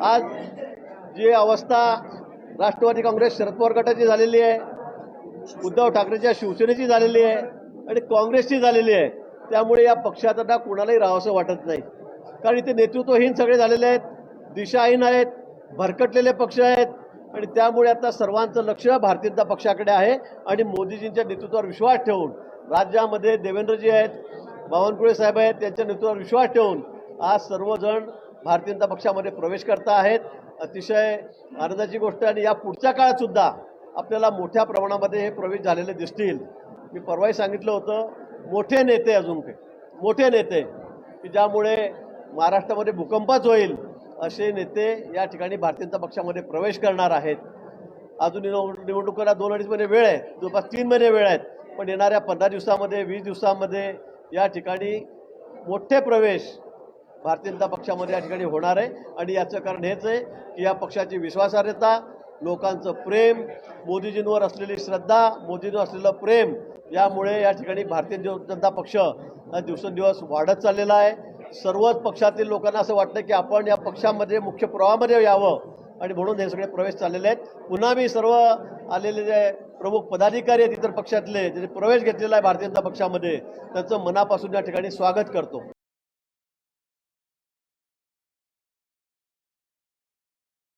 आज जी अवस्था राष्ट्रवादी काँग्रेस शरद पवार गटाची झालेली आहे उद्धव ठाकरेच्या शिवसेनेची झालेली आहे आणि काँग्रेसची झालेली आहे त्यामुळे या पक्षात आता कुणालाही राहावंसं वाटत नाही. कारण इथे नेतृत्वहीन सगळे झालेले आहेत दिशाहीन आहेत भरकटलेले पक्ष आहेत आणि त्यामुळे आता सर्वांचं लक्ष भारतीय जनता पक्षाकडे आहे आणि मोदीजींच्या नेतृत्वावर विश्वास ठेवून राज्यामध्ये देवेंद्रजी आहेत बावनकुळे साहेब आहेत त्यांच्या नेतृत्वावर विश्वास ठेवून आज सर्वजण भारतीय जनता पक्षामध्ये प्रवेश करता आहेत. अतिशय आनंदाची गोष्ट आणि या पुढच्या काळात सुद्धा आपल्याला मोठ्या प्रमाणामध्ये हे प्रवेश झालेले दिसतील. मी परवाही सांगितलं होतं मोठे नेते अजून काही मोठे नेते की ज्यामुळे महाराष्ट्रामध्ये भूकंपच होईल असे नेते या ठिकाणी भारतीय जनता पक्षामध्ये प्रवेश करणार आहेत. अजून निवड- निवडणुकीला दोन अडीच महिने वेळ आहे जवळपास तीन महिने वेळ आहेत पण येणाऱ्या पंधरा दिवसामध्ये वीस दिवसामध्ये या ठिकाणी मोठे प्रवेश भारतीय जनता पक्षामध्ये या ठिकाणी होणार आहे. आणि याचं कारण हेच आहे की या पक्षाची विश्वासार्हता लोकांचं प्रेम मोदीजींवर असलेली श्रद्धा मोदींवर असलेलं प्रेम यामुळे या ठिकाणी भारतीय जनता पक्ष हा दिवसेंदिवस वाढत चाललेला आहे. सर्वच पक्षातील लोकांना असं वाटतं की आपण या पक्षामध्ये मुख्य प्रवाहामध्ये यावं. आणि म्हणून हे सगळे प्रवेश चाललेले आहेत. पुन्हा मी सर्व आलेले जे प्रमुख पदाधिकारी आहेत इतर पक्षातले जे प्रवेश घेतलेला आहे भारतीय जनता पक्षामध्ये त्यांचं मनापासून या ठिकाणी स्वागत करतो.